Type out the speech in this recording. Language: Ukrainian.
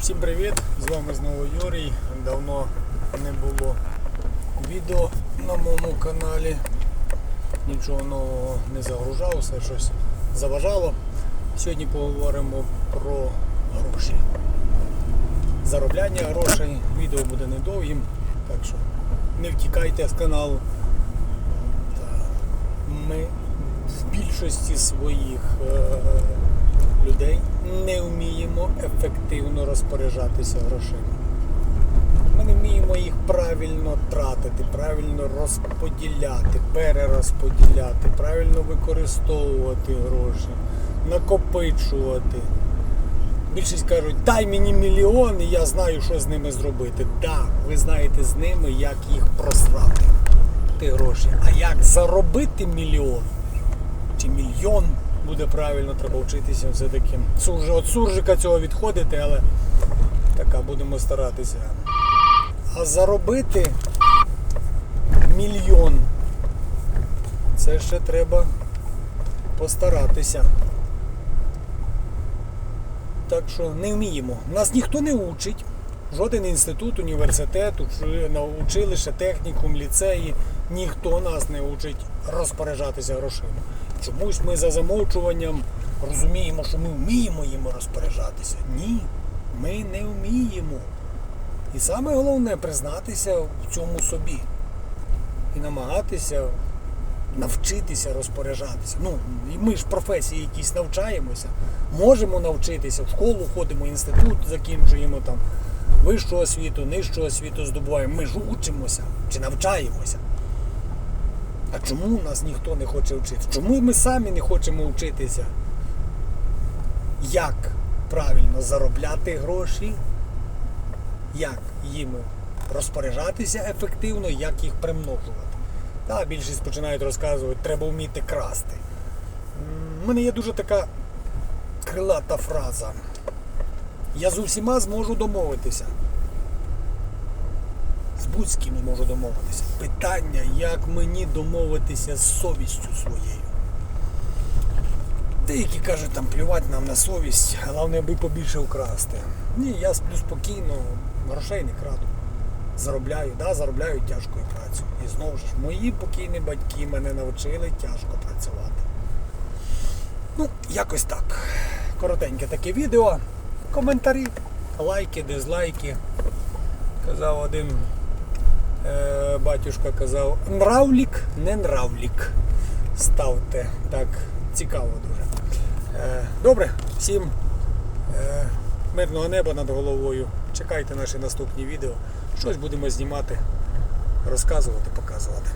Всім привіт! З вами знову Юрій. Давно не було відео на моєму каналі. Нічого нового не загружав, все щось заважало. Сьогодні поговоримо про гроші. Заробляння грошей. Відео буде недовгим, так що не втікайте з каналу. Ми в більшості своїх е, людей вміємо ефективно розпоряджатися грошима. Ми не вміємо їх правильно тратити, правильно розподіляти, перерозподіляти, правильно використовувати гроші, накопичувати. Більшість кажуть, дай мені мільйон і я знаю, що з ними зробити. Так, да, ви знаєте з ними, як їх просрати, ті гроші. А як заробити мільйон чи мільйон буде правильно, треба вчитися все-таки. От суржика цього відходити, але така будемо старатися. А заробити мільйон. Це ще треба постаратися. Так що не вміємо. Нас ніхто не учить. Жоден інститут, університет, училище, технікум, ліцеї, ніхто нас не учить розпоряджатися грошима. Чомусь ми за замовчуванням розуміємо, що ми вміємо їм розпоряджатися. Ні, ми не вміємо. І саме головне признатися в цьому собі і намагатися навчитися розпоряджатися. Ну, і ми ж професії якісь навчаємося, можемо навчитися, в школу ходимо, інститут закінчуємо там, вищу освіту, нижчу освіту здобуваємо. Ми ж учимося чи навчаємося. А чому нас ніхто не хоче вчити? Чому ми самі не хочемо вчитися? Як правильно заробляти гроші? Як їми розпоряджатися ефективно, як їх примножувати? Та, більшість починають розказувати, треба вміти красти. У мене є дуже така крилата фраза. Я з усіма зможу домовитися. З будь-ким можу домовитися. Питання, як мені домовитися з совістю своєю. Деякі кажуть, там плювати нам на совість, головне аби побільше вкрасти. Ні, я сплю спокійно, грошей не краду. Заробляю, да, заробляю тяжкою працею. І знову ж мої покійні батьки мене навчили тяжко працювати. Ну, якось так. Коротеньке таке відео. Коментарі, лайки, дизлайки. Казав один батюшка казав, нравлік, не нравлік. Ставте. Так, цікаво дуже. Е, добре, всім е, мирного неба над головою. Чекайте наші наступні відео. Щось будемо знімати, розказувати, показувати.